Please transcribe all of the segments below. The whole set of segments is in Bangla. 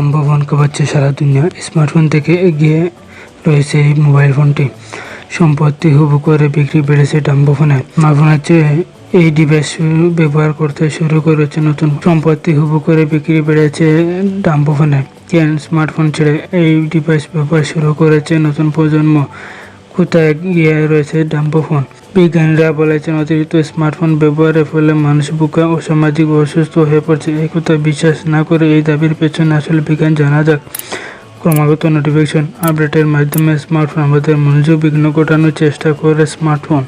সম্ভাবন কাঁপাচ্ছে সারা দুনিয়া স্মার্টফোন থেকে এগিয়ে রয়েছে এই মোবাইল ফোনটি সম্পত্তি হুবু করে বিক্রি বেড়েছে ডাম্বো ফোনে স্মার্টফোনের চেয়ে এই ডিভাইস ব্যবহার করতে শুরু করেছে নতুন। সম্পত্তি হুবু করে বিক্রি বেড়েছে ডাম্বো ফোনে কেন স্মার্টফোন ছেড়ে এই ডিভাইস ব্যবহার শুরু করেছে নতুন প্রজন্ম? কোথায় গিয়ে রয়েছে ডাম্বো ফোন। বিজ্ঞানীরা বলেছেন, অতিরিক্ত স্মার্টফোন ব্যবহারের ফলে মানুষ বুকা ও সামাজিক অসুস্থ হয়ে পড়ছে। এই কথা বিশ্বাস না করে এই দাবির পেছনে আসলে বিজ্ঞান জানা যাক। ক্রমাগত নোটিফিকেশন আপডেটের মাধ্যমে স্মার্টফোন আমাদের মনোযোগ বিঘ্ন ঘটানোর চেষ্টা করে স্মার্টফোন।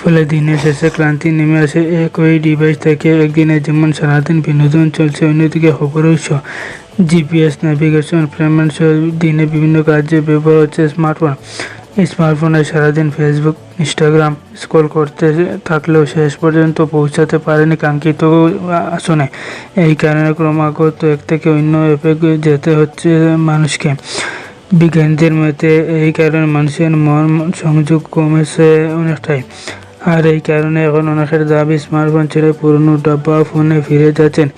ফলে দিনের শেষে ক্লান্তি নেমে আসে। একই ডিভাইস থেকে একদিনে যেমন সারাদিন বিনোদন চলছে, অন্যদিকে খবরের উৎস জিপিএস নেভিগেশন পেমেন্ট দিনে বিভিন্ন কাজে ব্যবহার হচ্ছে স্মার্টফোন। স্মার্টফোনে সারাদিন ফেসবুক ইনস্টাগ্রাম স্ক্রল করতে থাকলেও শেষ পর্যন্ত পৌঁছাতে পারেনি কাঙ্ক্ষিত আসনে। এই কারণে ক্রমাগত এক থেকে অন্য অ্যাপে যেতে হচ্ছে মানুষকে। বিজ্ঞানীদের মতে এই কারণে মানুষের মন সংযোগ কমেছে অনেকটাই। আর এই কারণে এখন অনেকের দাবি স্মার্টফোন ছেড়ে পুরনো ডাব্বা ফোনে ফিরে যাচ্ছেন।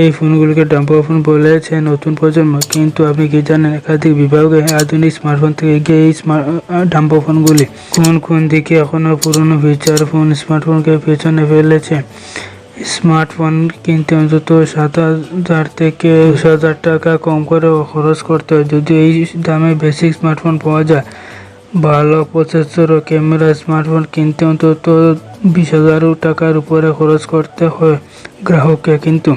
এই ফোনগুলিকে ডাব্বা ফোন বলেছে নতুন প্রজন্ম। কিন্তু আপনি কি জানেন, একাধিক বিভাগে আধুনিক স্মার্টফোন থেকে এগিয়ে এই স্মার্ট ডাম্পো ফোনগুলি কোন কোন দিকে এখনও পুরনো ফিচার ফোন স্মার্টফোনকে পেছনে ফেলেছে? স্মার্টফোন কিনতে অন্তত সাত হাজার থেকে দশ হাজার টাকা কম করে খরচ করতে হয়। যদি এই দামে বেসিক স্মার্টফোন পাওয়া যায় ভালো প্রসেসর ও ক্যামেরা, স্মার্টফোন কিনতে অন্তত বিশ হাজার টাকার উপরে খরচ করতে হয় গ্রাহককে কিন্তু।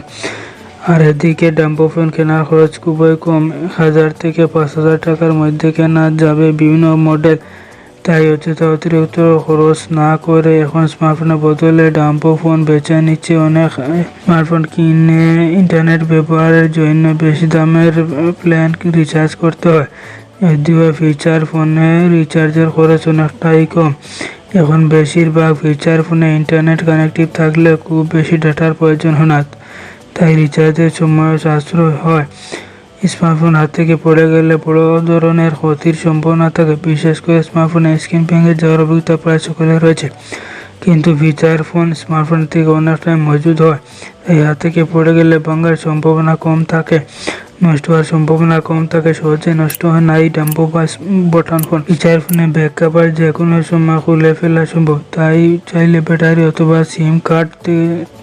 আর এদিকে ডাম্পো ফোন কেনার খরচ খুবই কম। হাজার থেকে পাঁচ হাজার টাকার মধ্যে কেনা যাবে বিভিন্ন মডেল। তাই অযথা অতিরিক্ত খরচ না করে এখন স্মার্টফোনের বদলে ডাম্পো ফোন বেছে নিচ্ছে অনেক। স্মার্টফোন কিনে ইন্টারনেট ব্যবহারের জন্য বেশি দামের প্ল্যান রিচার্জ করতে হয়। যদিও ফিচার ফোনে রিচার্জের খরচ অনেকটাই কম। এখন বেশিরভাগ ফিচার ফোনে ইন্টারনেট কানেক্টিভ থাকলে খুব বেশি ডাটার প্রয়োজন হয় না, তাই রিচার্জের সময় সাশ্রয় হয়। স্মার্টফোন হাত থেকে পড়ে গেলে বড় ধরনের ক্ষতির সম্ভাবনা থাকে, বিশেষ করে স্মার্টফোনে স্ক্রিন ভেঙে যাওয়ার অভিজ্ঞতা প্রায় সকলের রয়েছে। কিন্তু ফিচার ফোন স্মার্টফোন থেকে অনেকটাই মজুদ হয়, তাই হাত থেকে পড়ে গেলে ভাঙার সম্ভাবনা কম থাকে। নষ্ট হওয়ার সম্ভাবনা কম থাকে, সহজে নষ্ট হয় না। এই ডাম্পো বা বটন ফোন ফিচার ফোনে ব্যাক কাভার যে কোনো সময় খুলে ফেলা সম্ভব। তাই চাইলে ব্যাটারি অথবা সিম কার্ড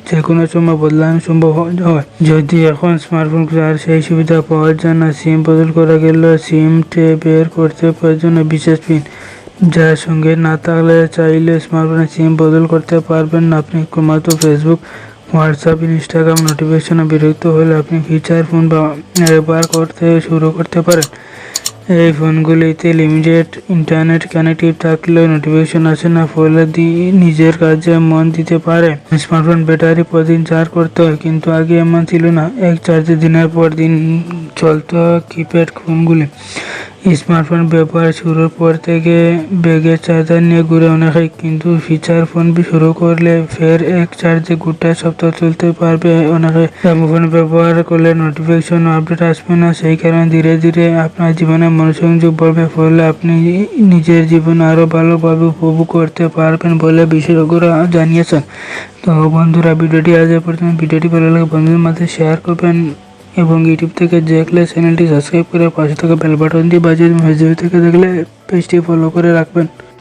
যে কোনো সময় বদলানো সম্ভব হয়। যদি এখন স্মার্টফোন আর সেই সুবিধা পাওয়া যায় না সিম বদল করা গেলে সিমটে বের করতে প্রয়োজন বিশেষ পিন যার সঙ্গে না থাকলে চাইলে স্মার্টফোনে সিম বদল করতে পারবেন না। আপনি মাত্র ফেসবুক হোয়াটসঅ্যাপ ইনস্টাগ্রাম নোটিফিকেশনে বিরক্ত হলে আপনি ফিচার ফোন ব্যবহার করতে শুরু করতে পারেন? এই ফোনগুলিতে লিমিটেড ইন্টারনেট কানেক্টিভ থাকলেও নোটিফিকেশন আসে না, ফলে নিজের কাজে মন দিতে পারে। স্মার্টফোন ব্যাটারি প্রতিদিন চার্জ করতে হয়, কিন্তু আগে এমন ছিল না। এক চার্জে দিনের পর দিন চলতো কিপ্যাড ফোনগুলি স্মার্টফোন ব্যবহার শুরুর পর থেকে ব্যাগের চার্জার নিয়ে ঘুরে অনেকেই কিন্তু ফিচার ফোন শুরু করলে ফের এক চার্জে গোটা সপ্তাহ চলতে পারবে অনেকে ফোন ব্যবহার করলে নোটিফিকেশন আপডেট আসবে না, সেই কারণে ধীরে ধীরে আপনার জীবনে মনোসংযোগ বাড়বে, ফলে আপনি নিজের জীবন আরও ভালোভাবে উপভোগ করতে পারবেন বলে বিশেষজ্ঞরা জানিয়েছেন। তো বন্ধুরা, ভিডিওটি আজ পর্যন্ত। ভিডিওটি ভালো লাগে বন্ধুদের মাঝে শেয়ার করবেন। এবং ইউটিউব থেকে দেখলে চ্যানেলটি সাবস্ক্রাইব করে পাশে থাকা বেল বাটন দিয়ে বাজিয়ে ফেসবুক থেকে দেখলে পেজটি ফলো করে রাখবেন।